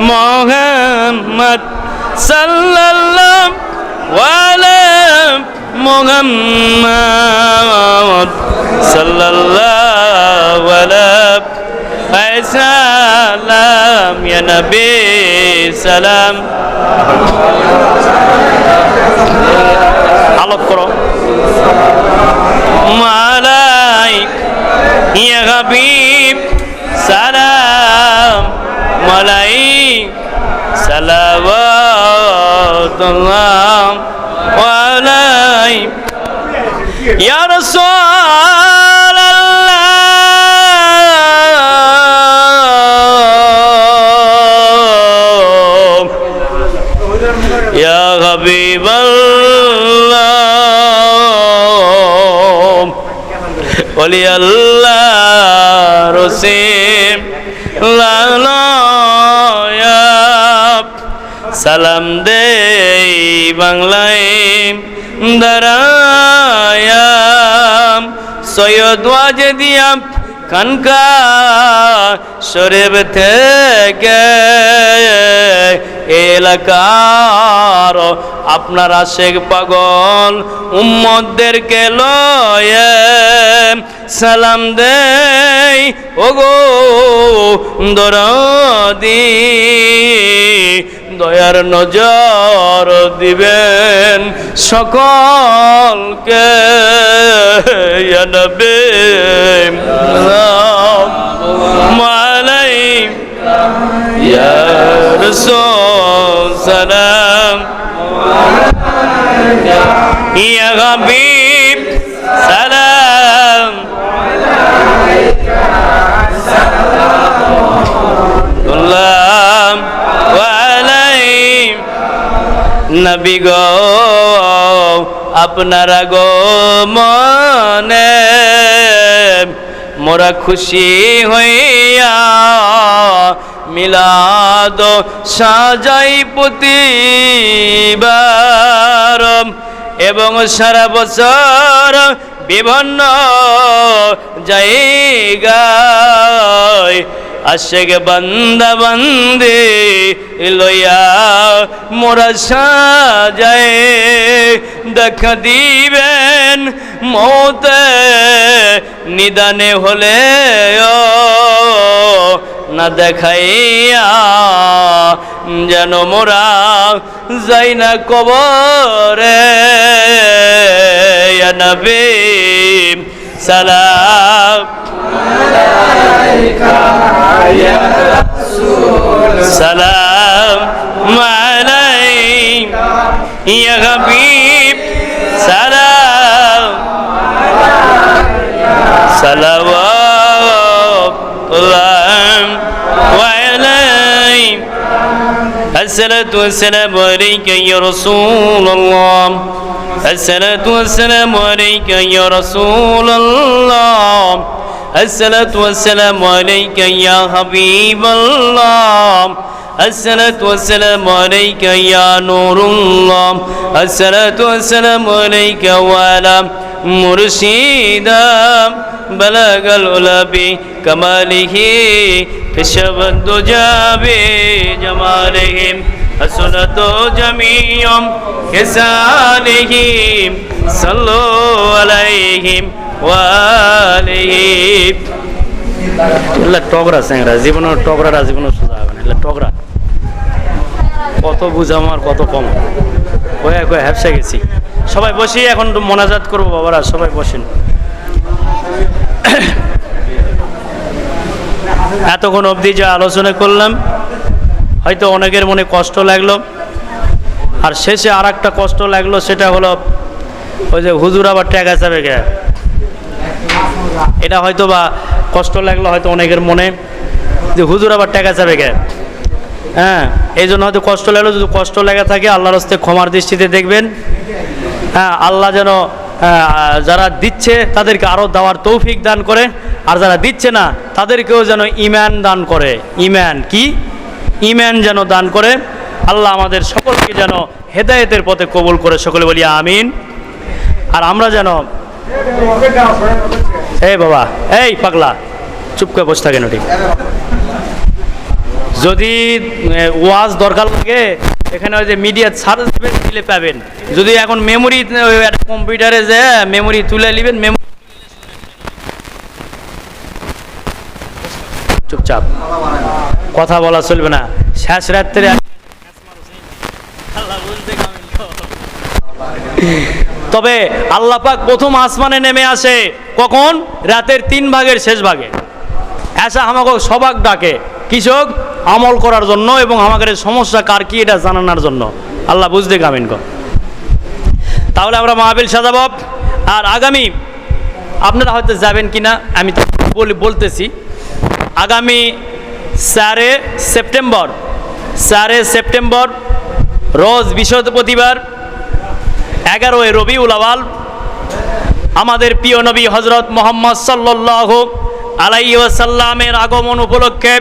মোহাম্মদ সাল্লাল্লাহ ওয়ালা মোহাম্মদ সাল্লাল্লাহু আলা সালাম ইয়া নবী সালাম আলোক করো মালাই ইয়া হাবিব সালাম মালাই সালাওয়াতুল্লাহ ওয়ালাই ইয়া রাসূলুল্লাহ। ইয়া হাবিবাল্লাহ। ওলি আল্লাহ রসিম সালাম দে বাংলায়। দাঁড়ায়াম, সৈয়দ ওয়াজেদিয়াম খানকা শরীফ থেকে। এলাকার আপনার আশেক পাগল উম্মদদেরকে লয়ে সালাম দেই ওগো দরদি দয়ার নজর দিবেন সকলকে নবী। মালাই সালাম। ইয়া হাবিব সালাম। ওয়ালাই নবী গো আপনারা গো মনে মোরা খুশি হইয়া মিলাদ সাজাই প্রতিবার এবং সারা বছর বিভিন্ন জায়গায় আশেক বান্দা বান্দি লইয়া মোরা সাজায় দেখা দিবেন মতে নিদানে হলে না দেখাইয়া যেন মোরা যাই না কবরে। নবী সালাম। সালাম ইয়া হাবিব। সালাম। اللهم وعلي الصلاة والسلام عليك يا رسول الله. الصلاة والسلام عليك يا رسول الله. الصلاة والسلام عليك يا حبيب الله. الصلاة والسلام عليك يا نور الله. الصلاة والسلام عليك وعلى مرشدا بلغ العلا بكماله كشف الدجى بجمالهم حسنت جميع كسالهم صلوا عليهم وآلهم এগুলা টগরা স্যাংরা জীবনের টগরাটা জীবনে সোজা হবে না এগুলা টগরা কত বুঝাম আর কত কম কয়ে কয়ে হ্যাপসে গেছি সবাই বসি এখন মোনাজাত করব বাবারা, সবাই বসেন। এতক্ষণ অবধি যা আলোচনা করলাম, হয়তো অনেকের মনে কষ্ট লাগল। আর শেষে আর একটা কষ্ট লাগল, সেটা হলো ওই যে হুজুর আবার ট্যাগা যাবে গে এটা হয়তো বা কষ্ট লাগল হয়তো অনেকের মনে, যে হুজুর আবার টাকা যাবে গে হ্যাঁ এই জন্য হয়তো কষ্ট লাগল, যদি কষ্ট লেগে থাকে, আল্লাহর হস্তে ক্ষমার দৃষ্টিতে দেখবেন। হ্যাঁ আল্লাহ যেন যারা দিচ্ছে তাদেরকে আরও দেওয়ার তৌফিক দান করে আর যারা দিচ্ছে না, তাদেরকেও যেন ইমান দান করে। ইমান কি? ইমান যেন দান করে। আল্লাহ আমাদের সকলকে যেন হেদায়েতের পথে কবুল করে, সকলে বলি আমিন। আর আমরা যেন, এই বাবা, এই পাগলা, চুপ করে বসে থাকেন ওটি। যদি ওয়াজ দরকার লাগে এখানে ওই যে মিডিয়া সার্চ দেবেন দিলে পাবেন। যদি এখন মেমোরি কম্পিউটারে যে মেমোরি তুলে নেবেন মেমোরি চুপচাপ। কথা বলা চলবে না। শেষ রাত্রে তবে আল্লাহ পাক প্রথম আসমানে নেমে আসে। কখন? রাতের তিন ভাগের শেষ ভাগে। এসা আমাকে সবাক ডাকে। কৃষক আমল করার জন্য এবং আমাদের সমস্যা কার কি এটা জানানোর জন্য। আল্লাহ বুঝতে কামিন কর। তাহলে আমরা মাহবিল সাজাব। আর আগামী, আপনারা হয়তো যাবেন কি না আমি বলি বলতেছি। আগামী চারে সেপ্টেম্বর চারে সেপ্টেম্বর, রোজ বৃহস্পতিবার এগারোই রবিউল আওয়াল আমাদের প্রিয় নবী হজরত মোহাম্মদ সাল্লাহ আলাইসাল্লামের আগমন উপলক্ষে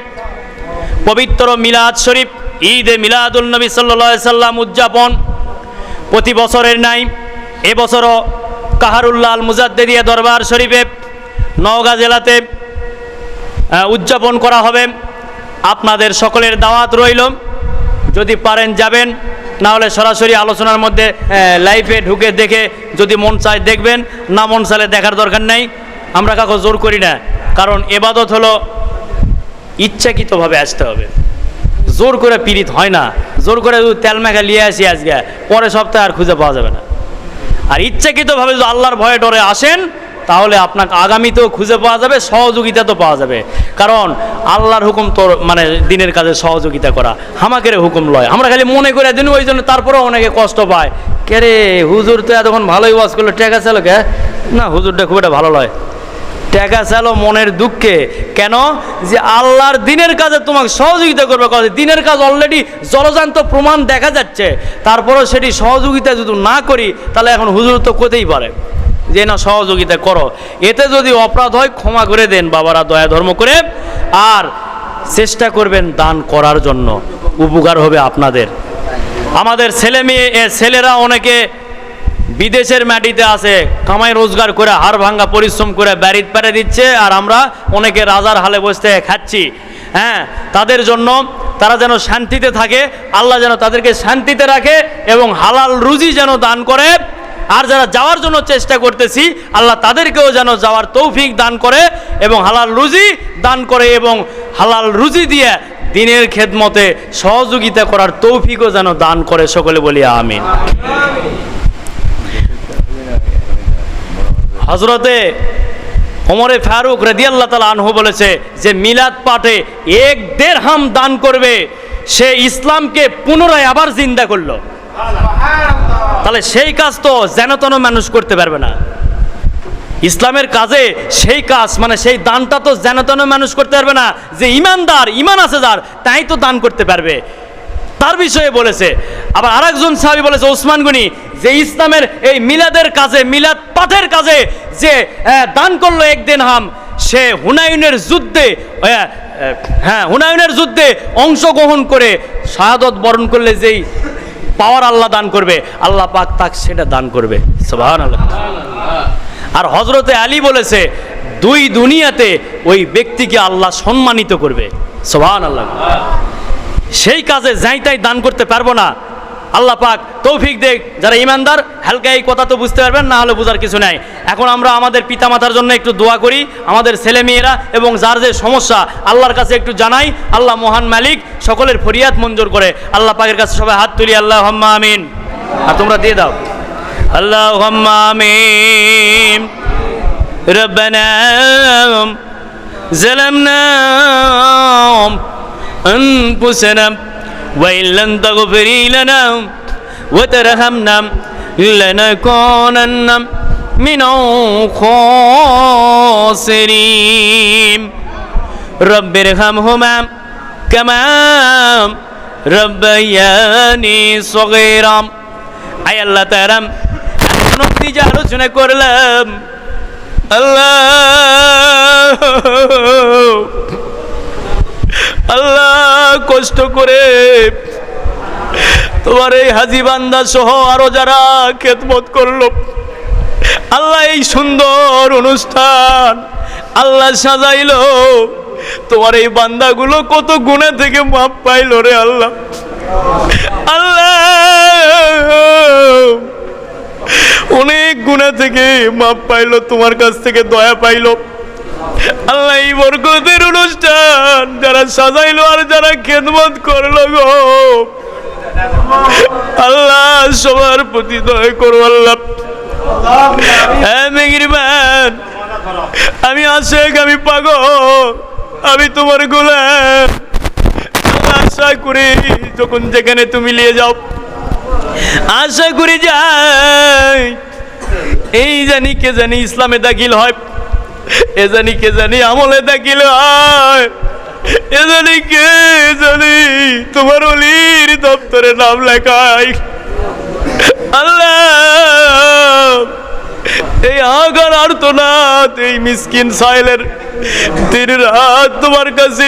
পবিত্র মিলাদ শরীফ, ঈদে মিলাদুল নবী সাল্লা সাল্লাম উদযাপন প্রতি বছরের নাই। এবছরও কাহারুল্লাহ আল মুজাদ্দেদিয়া দরবার শরীফে নওগাঁ জেলাতে উদযাপন করা হবে। আপনাদের সকলের দাওয়াত রইল। যদি পারেন যাবেন, না হলে সরাসরি আলোচনার মধ্যে লাইভে ঢুকে দেখে যদি মন চায় দেখবেন, না মন চাইলে দেখার দরকার নাই। আমরা কাউকে জোর করি না। কারণ এবাদত হলো ইচ্ছাকৃতভাবে আসতে হবে। জোর করে পীড়িত হয় না। জোর করে তেল মেঘা নিয়ে আসি আজকে পরে সপ্তাহে আর খুঁজে পাওয়া যাবে না। আর ইচ্ছাকৃতভাবে যদি আল্লাহর ভয়ে ডরে আসেন, তাহলে আপনাকে আগামীতেও খুঁজে পাওয়া যাবে, সহযোগিতা তো পাওয়া যাবে। কারণ আল্লাহর হুকুম তোর মানে দিনের কাজে সহযোগিতা করা। হামাকের হুকুম লয়। আমরা খালি মনে করে দিন ওই জন্য তারপরেও অনেকে কষ্ট পায়। কে রে, হুজুর তো এতক্ষণ ভালোই ওয়াজ করল টেকা কে না, হুজুরটা খুব একটা ভালো লয়। টাকা চালো মনের দুঃখে। কেন? যে আল্লাহর দিনের কাজে তোমাকে সহযোগিতা করবে কথা দিনের কাজ অলরেডি জলজান্ত প্রমাণ দেখা যাচ্ছে। তারপরেও সেটি সহযোগিতা যদি না করি, তাহলে এখন হুজুর তো করতেই পারে। যে না, সহযোগিতা করো। এতে যদি অপরাধ হয়, ক্ষমা করে দেন বাবারা, দয়া ধর্ম করে। আর চেষ্টা করবেন দান করার জন্য। উপকার হবে আপনাদের। আমাদের ছেলে মেয়ে ছেলেরা অনেকে বিদেশের মাটিতে আছে, কামাই রোজগার করে, হাড় ভাঙ্গা পরিশ্রম করে ব্যারিত পেরে দিচ্ছে, আর আমরা অনেকে রাজার হালে বসতে খাচ্ছি। হ্যাঁ তাদের জন্য তারা যেন শান্তিতে থাকে, আল্লাহ যেন তাদেরকে শান্তিতে রাখে এবং হালাল রুজি যেন দান করে। আর যারা যাওয়ার জন্য চেষ্টা করতেছি, আল্লাহ তাদেরকেও যেন যাওয়ার তৌফিক দান করে এবং হালাল রুজি দান করে এবং হালাল রুজি দিয়ে দিনের খেদমতে সহযোগিতা করার তৌফিকও যেন দান করে, সকলে বলি আমিন। হজরতে ওমরে ফারুক রেদিয়াল্লাহ তালা আনহু বলেছে যে মিলাদ পাঠে এক দেড় হাম দান করবে সে ইসলামকে পুনরায় আবার জিন্দা করল। তাহলে সেই কাজ তো যেন তেন মানুষ করতে পারবে না। ইসলামের কাজে সেই কাজ মানে সেই দানটা তো যেন তেন মানুষ করতে পারবে না। যে ইমানদার ইমান আছে যার তাই তো দান করতে পারবে। তার বিষয়ে বলেছে। আবার আরেকজন সাহাবি বলেছে, ওসমান গনি, যে ইসলামের এই মিলাদের কাজে, মিলাদ পাঠের কাজে যে দান করল একদিন হাম, সে হুনায়ুনের যুদ্ধে হ্যাঁ হুনায়ুনের যুদ্ধে অংশগ্রহণ করে শাহাদত বরণ করলে যেই পাওয়ার আল্লাহ দান করবে, আল্লাহ পাক তাক সেটা দান করবে। আর হজরতে আলী বলেছে, দুই দুনিয়াতে ওই ব্যক্তিকে আল্লাহ সম্মানিত করবে। সোহান আল্লাহ সেই কাজে যাই তাই দান করতে পারবো না আল্লাহ পাক তৌফিক দেখ যারা ইমানদার হালকা এই কথা তো বুঝতে পারবেন না হলে বোঝার কিছু নাই এখন আমরা আমাদের পিতামাতার জন্য একটু দোয়া করি আমাদের ছেলেমেয়েরা এবং যার যে সমস্যা আল্লাহর কাছে একটু জানাই আল্লাহ মহান মালিক সকলের ফরিয়াদ মঞ্জুর করে আল্লাহ পাকের কাছে সবাই হাত তুলি আল্লাহ হাম্মা আমিন আর তোমরা দিয়ে দাও আল্লাহ হাম্মা আমিন ربنا ظلمنا أنفسنا وإن لم تغفر لنا وترحمنا لنكونن من الخاسرين رب ارحمهما كما ربياني صغيرا আয় আল্লাহ তারাম এখন অব্দি যে আলোচনা করলাম আল্লাহ আল্লাহ, কষ্ট করে তোমার এই হাজি বান্দা সহ আরও যারা খেদমত করল। আল্লাহ, এই সুন্দর অনুষ্ঠান আল্লাহ সাজাইলো। তোমার এই বান্দাগুলো কত গুণে থেকে মাপ পাইল রে আল্লাহ। আল্লাহ, অনেক গুণা থেকে মাপ পাইলো, তোমার কাছ থেকে দয়া পাইলো। আল্লাহ বরকতের অনুষ্ঠান যারা সাজাইলো আর যারা খেদমত করল গো। আল্লাহ সবার প্রতি দয়া করো আল্লাহ। হ্যাঁ আমি আশেক আমি পাগল, আমি তোমার গোলাম। আশা করি যখন যেখানে তুমি নিয়ে যাও। আশা করি যাই। এই জানি কে জানি ইসলামে দাখিল হয়। এ জানি কে জানি আমলে দাখিল হয় এ জানি কে জানি তোমার অলির দপ্তরে নাম লেখাই আল্লাহ, এই আগার আর্তনাথ এই মিসকিন সাইলের দিন রাত তোমার কাছে।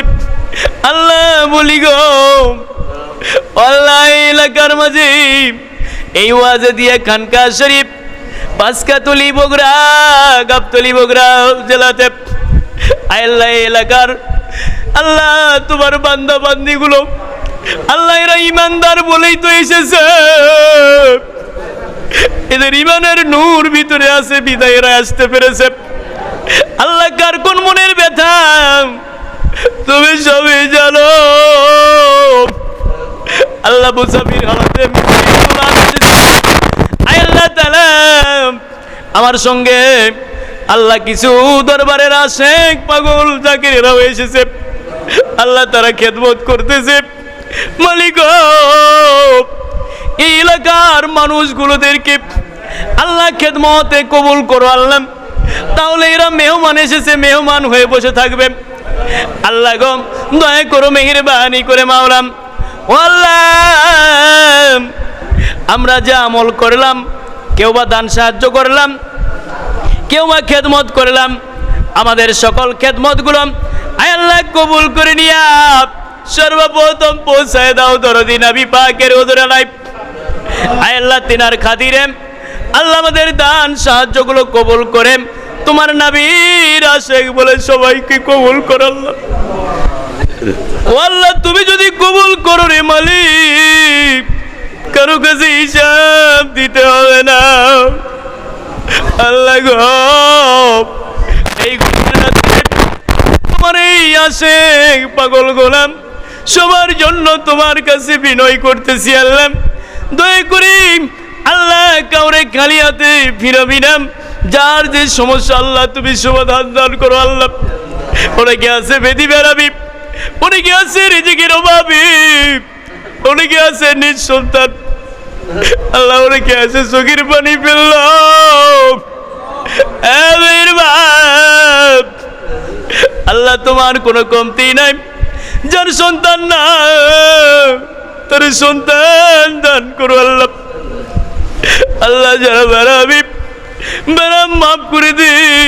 আল্লাহ, বলি গো, আল্লাহ, এলাকার মাঝে এই ওয়াজে দিয়ে খানকা শরীফ পাঁচকাতলি বগুড়া গাবতলি বগুড়া জেলাতে। আল্লাহ এলাকার। আল্লাহ তোমার বান্দা বান্দিগুলো আল্লাহ এরা ইমানদার বলেই তো এসেছে। এদের ইমানের নূর ভিতরে আছে, বিদায়েরা আসতে পেরেছে। আল্লাহ কার কোন মনের ব্যথা? তুমি সবই জানো। আল্লাহ মুসাফির হালাতে আয় আল্লাহ তাআলা আমার সঙ্গে আল্লাহ কিছু দরবারের আশেক পাগল জাকিরেরাও এসেছে। আল্লাহ তারা খেদমত করতেছে। মালিক এই এলাকার মানুষগুলোদেরকে আল্লাহ খেদমতে কবুল করো আল্লাহ। তাহলে এরা মেহমান এসেছে, মেহমান হয়ে বসে থাকবে। আল্লাহ গম দয়া করো, মেহেরবানি করে মাওলাম আমরা যা আমল করলাম কেউ বা দান সাহায্য করলাম, কেউ বা খেদমত করলাম, আমাদের সকল খেদমতগুলো আয় আল্লাহ কবুল করে নিয়া সর্বপ্রথম পৌঁছায় দাও দরদি নবী পাকের ওদরে লাই আয় আল্লাহ তিনার খাতিরে আল্লাহ আমাদের দান সাহায্যগুলো কবুল করে। তোমার নবীর আশেক বলে সবাইকে কবুল করো আল্লাহ। ও আল্লাহ, তুমি যদি কবুল করো রে মালিক কারও কাছে হিসাব দিতে হবে না। আল্লাহ গো, এই তোমার এই আসে পাগল গোলাম, সবার জন্য তোমার কাছে বিনয় করতেছি আল্লাহ। দয়া করি আল্লাহ কাউরে খালি হাতে ফিরাবি না। যার যে সমস্যা আল্লাহ তুমি সমাধান দান করো আল্লাহ। অনেকে আছে বেদি বেড়াবি? অনেকে আছে রিজিকের অভাবী? অনেকে আছে নিজ সন্তান? আল্লাহ অনেকে আছে চোখের পানি আল্লাহ তোমার কোনো কমতি নাই, যার সন্তান না, তোর সন্তান দান করো আল্লাহ। আল্লাহ যারা বেড়াবি বেড়াম মাফ করে দিই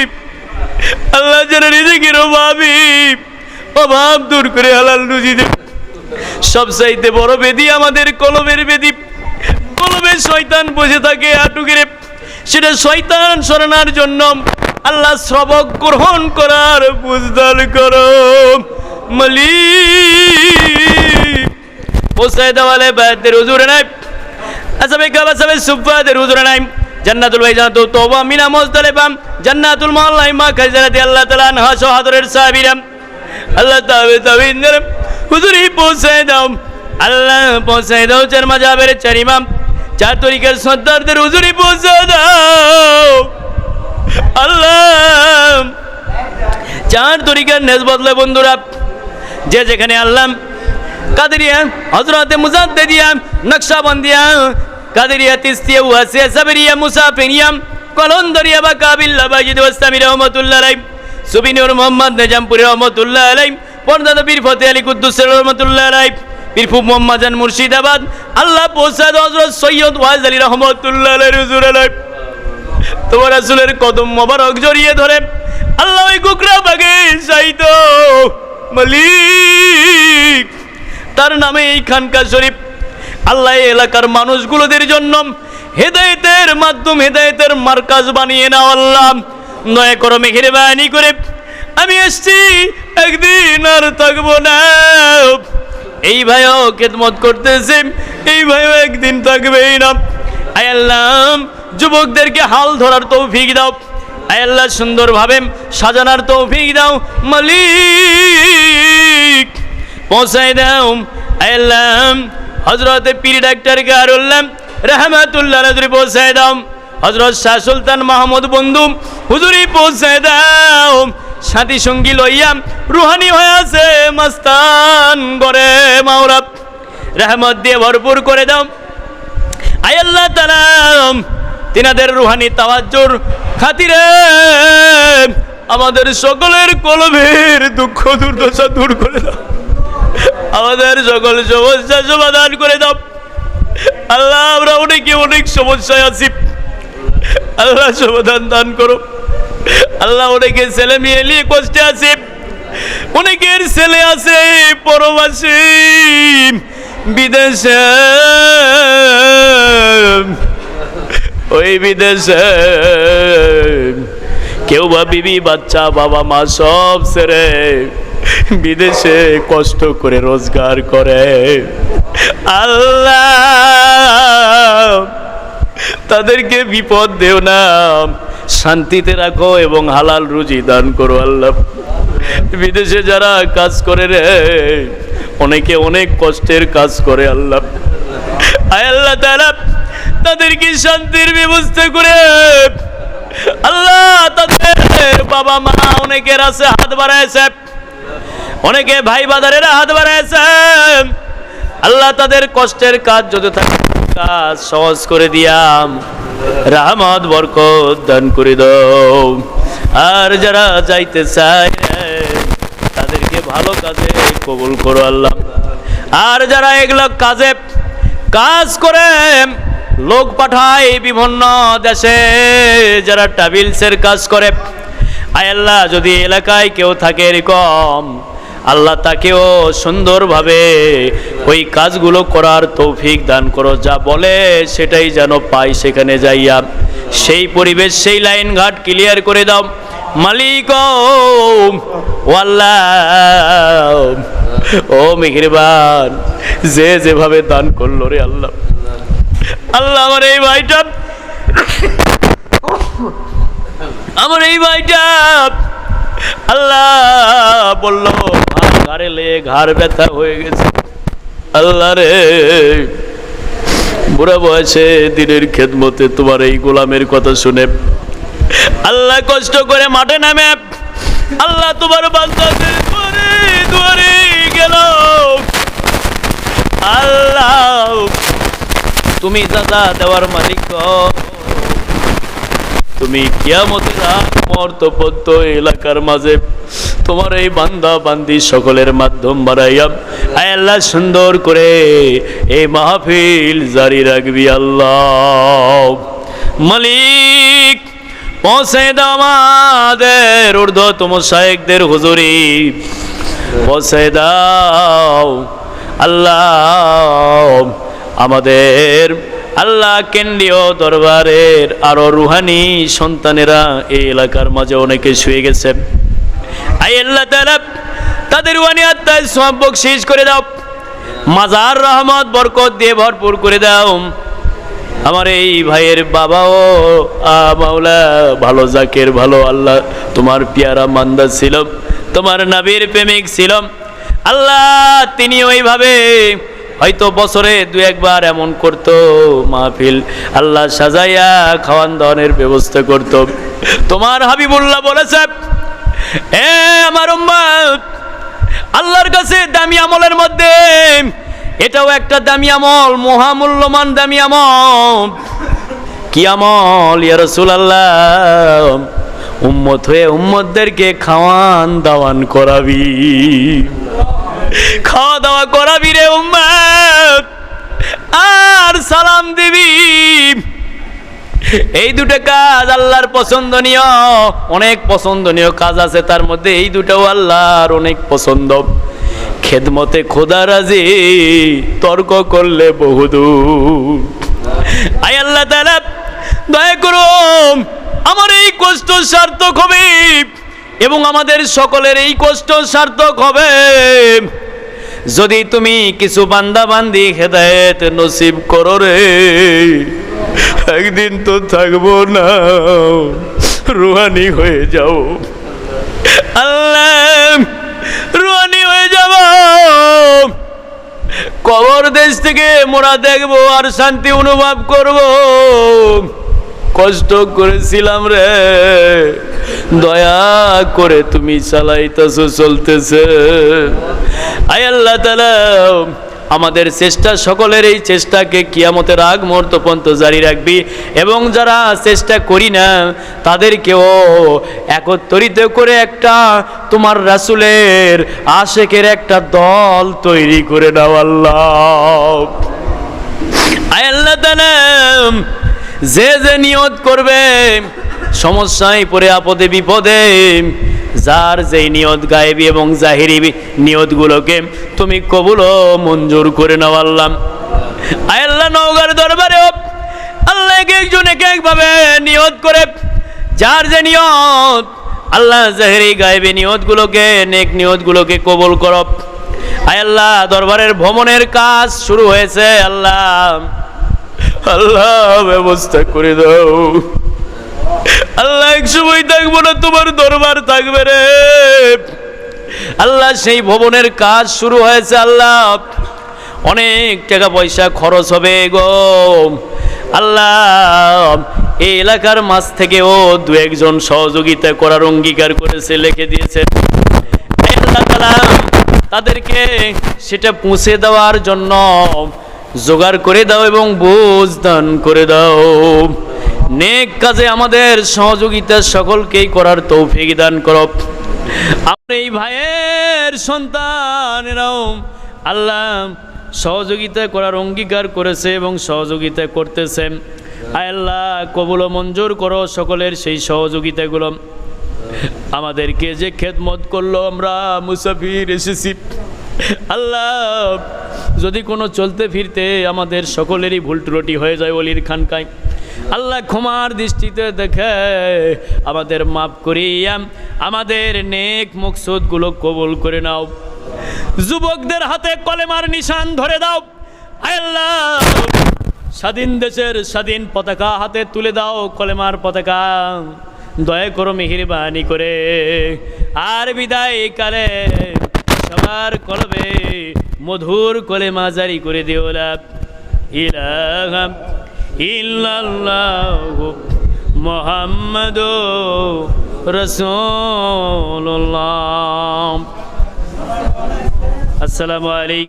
আল্লাহ যারা রিজিকের অভাবী অভাব দূর করে হালাল রুজি দে সব চাইতে বড় বেদি আমাদের কলমের বেদি। কলমে শয়তান বসে থাকে আটুকিরে সেটা শয়তান সরানোর জন্য আল্লাহ শ্রবক গ্রহণ করার বুঝদার করো, মালিক। পোসাই দেওয়ালে বায়দের হুজুরে নাই। আসামে কাবা সাবে সুফাদের হুজুরে নাই। জান্নাতুল ভাইজানাতু তওবা, মিনা মুজদালিফা জান্নাতুল মাল্লাই মা খাজরাতি আল্লাহ তাআলা আনহা শাহাদরের সাহাবীরা। আল্লাহ তাবে তাবিনদের হুজুরি পৌঁছায় দাও। আল্লাহ পৌঁছায় দাও চার মাজাবের চার ইমাম চার তরিকার সর্দারদের হুজুরি পৌঁছে দাও। আল্লাহ। চার তরিকার নেজ বদলে বন্ধুরা, যে যেখানে আল্লাহ কাদেরিয়া হজরতে মুজাদ্দিদিয়া, নকশাবন্দিয়া, কাদেরিয়া, তিস্তিয়া, ওয়াসিয়া সাবরিয়া মুসাফিরিয়া কলন্দরিয়া বা কাবিল্লা বাজিদ ওয়াস্তামি রহমতুল্লাহ আলাই সুবিনুর মোহাম্মদ নেজামপুরি রহমতুল্লাহ আলাই পর্দাদ বীর ফতে আলী কুদ্দুস রহমতুল্লাহ আলাই পীরফু মোহাম্মদ জান মুর্শিদাবাদ, আল্লাহ প্রসাদ হজরত সৈয়দ ওয়াজ আলী রহমতুল্লাহ তোমার আসলের কদম মোবারক জড়িয়ে ধরে। আল্লাহ ওই কুকরা বাগে চাইত মালিক। তার নামে এই খানকা শরীফ। আল্লাহ এলাকার মানুষগুলোদের জন্য হেদায়েতের মাধ্যম, হেদায়েতের মার্কাজ বানিয়ে নাও আল্লাহ। দয়া করো মেঘের বায়ানি করে। আমি এসছি, একদিন আর থাকব না। এই ভাইও খেদমত করতেছে, এই ভাইও একদিন থাকবেই না। আয় আল্লাহ, যুবকদেরকে হাল ধরার তৌফিক দাও। আয় আল্লাহ, সুন্দরভাবে সাজানোর তৌফিক দাও, মালিক। পৌঁছাই দাও। আয় আল্লাহ হজরতে পীর ডাক্তার গারুল্লাহ রহমাতুল্লাহ নজরি পৌঁছাই দাও। হজরত শাহ সুলতান মাহমুদ বন্ধু, হুজুরি পৌঁছাই দাও। সাথী সঙ্গী লইয়াম রুহানি হয়ে আছে মাস্তান গরে মাওরা রহমত দিয়ে ভরপুর করে দাও। আয় আল্লাহ তালাম তিনাদের রুহানি তাওয়াজ্জুর খাতিরে আমাদের সকলের কলমের দুঃখ দুর্দশা দূর করে দাও। আমাদের সকল সমস্যা সমাধান করে দাও। আল্লাহ, আমরা অনেকে অনেক সমস্যায় আছি। আল্লাহ সমাধান দান করো আল্লাহ অনেকে ছেলে মেয়ে নিয়ে কষ্টে আছে, অনেকের ছেলে আছে পরবাসী বিদেশে, ওই বিদেশে। কেউ বা বিবি, বাচ্চা, বাবা, মা সব ছেড়ে বিদেশে কষ্ট করে রোজগার করে। আল্লাহ, তাদেরকে বিপদ দেও না। শান্তিতে রাখো এবং হালাল রুজি দান করো আল্লাহ। বিদেশে যারা কাজ করে রে, অনেকে অনেক কষ্টের কাজ করে আল্লাহ। আল্লাহ তারা তাদেরকে শান্তির ব্যবস্থা করে। আল্লাহ, তাদের বাবা মা অনেকের আছে, হাত বাড়াইছে। অনেকে ভাই বাজারেরা হাত বাড়াইছে। আল্লাহ তাদের কষ্টের কাজ যদি থাকে কাজ সহজ করে দিয়াম। রাহমত বরকত দান করে দাও। আর যারা যাইতে চায় তাদেরকে ভালো কাজে কবুল করো আল্লাহ। আর যারা এগুলো কাজে কাজ করে, লোক পাঠায় বিভিন্ন দেশে, যারা ট্রাভেলসের কাজ করে, আয় আল্লাহ, যদি এলাকায় কেউ থাকে এরকম আল্লাহ তাকেও সুন্দরভাবে ওই কাজগুলো করার তৌফিক দান করো। যা বলে সেটাই যেন পাই সেখানে যাইয়া। সেই পরিবেশ, সেই লাইন ঘাট ক্লিয়ার করে দাও। মালিক ও আল্লাহ। ও মেহরবান, যে যেভাবে দান করল রে আল্লাহ। আল্লাহ আমার এই ভাইটা, আমার এই ভাইটা আল্লাহ বলল ঘাড়ে লে, ঘাড় ব্যথা হয়ে গেছে। আল্লাহ রে, বুড়া বয়সে দিনের খেদমতে তোমার এই গোলামের কথা শুনে আল্লাহ কষ্ট করে মাঠে নামে। আল্লাহ তোমার বাচ্চাদের দুয়ারে গেল। আল্লাহ, তুমি দাদা দেওয়ার মালিক। তুমি কিয়ামতের আগ মুহূর্ত পর্যন্ত এলাকার মাঝে তোমার এই বান্দা বান্দি সকলের মাধ্যম বাড়াইয়া আল্লাহ, সুন্দর করে এই মাহফিল জারি রাখবি আল্লাহ। মালিক, পৌঁছে আমাদের ঊর্ধ্বতম শায়েকদের হুজুরি। পৌঁছে দাও। আল্লাহ, আমাদের আল্লাহ কেন্দ্রীয় দরবারের আরও রুহানি সন্তানেরা এই এলাকার মাঝে অনেকে শুয়ে গেছে। আই আল্লাহ তাদের রুহানি আত্মায় সব বকশিস করে দাও। মাজার রহমত, বরকত দিয়ে ভরপুর করে দাও। আমার এই ভাইয়ের বাবাও মাওলা, ভালো জাকের, ভালো আল্লাহ, তোমার পিয়ারা মান্দা ছিল, তোমার নাবির প্রেমিক ছিল। আল্লাহ তিনি ওইভাবে হয়তো বছরে দু একবার এমন করতো মাহফিল। আল্লাহ সাজাইয়া খাওয়ান দাওয়ানের ব্যবস্থা করত। তোমার হাবিবুল্লাহ বলেছে, এ আমার আল্লাহর কাছে দামি আমলের মধ্যে এটাও একটা দামি আমল মহামূল্যমান দামি আমল। কি আমল, ইয়া রাসূলুল্লাহ? উম্মত হয়ে উম্মতদেরকে খাওয়ান দাওয়ান করাবি। খাওয়া দাওয়া করাবি রে আর সালাম দিবি। এই দুটো কাজ আল্লাহর পছন্দনীয়, অনেক পছন্দনীয় কাজ আছে তার মধ্যে। এই দুটাও আল্লাহর অনেক পছন্দ। খেদমতে খোদা রাজি, তর্ক করলে বহুদূর। আয় আল্লাহ তাআলা, দয়া করুন, আমার এই কষ্ট সার্থক হবে। এবং আমাদের সকলের এই কষ্ট সার্থক হবে। যদি তুমি কিছু বান্দা বান্দি হেদায়েত নসিব করো রে, একদিন তো থাকব না, রুহানি হয়ে যাও আল্লাহ, রুহানি হয়ে যাব। কবর দেশ থেকে মোরা দেখব আর শান্তি অনুভব করব। কষ্ট করেছিলাম রে। দয়া করে তুমি চালাইতেছ, চলতেছে। আয় আল্লাহ আমাদের চেষ্টা, সকলের এই চেষ্টাকে কিয়ামতের আগ মুহূর্ত পর্যন্ত জারি রাখবি। এবং যারা চেষ্টা করি না, তাদেরকেও একত্রিত করে একটা তোমার রাসুলের আশেকের একটা দল তৈরি করে দাও আল্লাহ। আল্লাহ যে যে নিয়ত করবে, সমস্যায় পড়ে, আপদে, বিপদে, যার যেই নিয়ত গায়েবী এবং জাহিরি নিয়তগুলোকে তুমি কবুল মঞ্জুর করে নাও আল্লাহ। আল্লাহ নওগার দরবারে আল্লাহ এক একজন এক একভাবে নিয়ত করে। যার যে নিয়ত, আল্লাহ জাহেরি গায়েবী নিয়তগুলোকে, নেক নিয়তগুলোকে কবুল করো। আয় আল্লাহ, দরবারের ভ্রমণের কাজ শুরু হয়েছে আল্লাহ। আল্লাহ, ব্যবস্থা করে দাও। আল্লাহ, এক সময় থাকব না, তোমার দরবার থাকবে রে। আল্লাহ, সেই ভবনের কাজ শুরু হয়েছে, আল্লাহ। অনেক টাকা পয়সা খরচ হবে গো। আল্লাহ, এই এলাকার মাছ থেকেও দু একজন সহযোগিতা করার অঙ্গীকার করেছে, লিখে দিয়েছে। তাদেরকে সেটা পৌঁছে দেওয়ার জন্য জোগাড় করে দাও এবং বোঝ দান করে দাও। নেক কাজে আমাদের সহযোগিতা সকলকেই করার তৌফিক দান করো। আমার এই ভাইয়ের সন্তানেরাও আল্লাহ সহযোগিতা করার অঙ্গীকার করেছে এবং সহযোগিতা করতেছে। আল্লাহ, কবুল মঞ্জুর করো সকলের সেই সহযোগিতাগুলো। আমাদেরকে যে খেদমত করল, আমরা মুসাফির এসেছি। আল্লাহ, যদি কোনো চলতে ফিরতে আমাদের সকলেরই ভুল ত্রুটি হয়ে যায় অলির খানকায়, আল্লাহ ক্ষমার দৃষ্টিতে দেখে আমাদের মাফ করিয়া আমাদের নেক মকসুদগুলো কবুল করে নাও। যুবকদের হাতে কলেমার নিশান ধরে দাও। আল্লাহ, স্বাধীন দেশের স্বাধীন পতাকা হাতে তুলে দাও কলেমার পতাকা। দয়া করো মেহেরবানি করে। আর বিদায় কালে সবার কলবে মধুর কলে মাঝারি করে দেওলা ইলাহা ইল্লাল্লাহ মোহাম্মদ রসুল্লাহ আসসালামু আলাইকুম।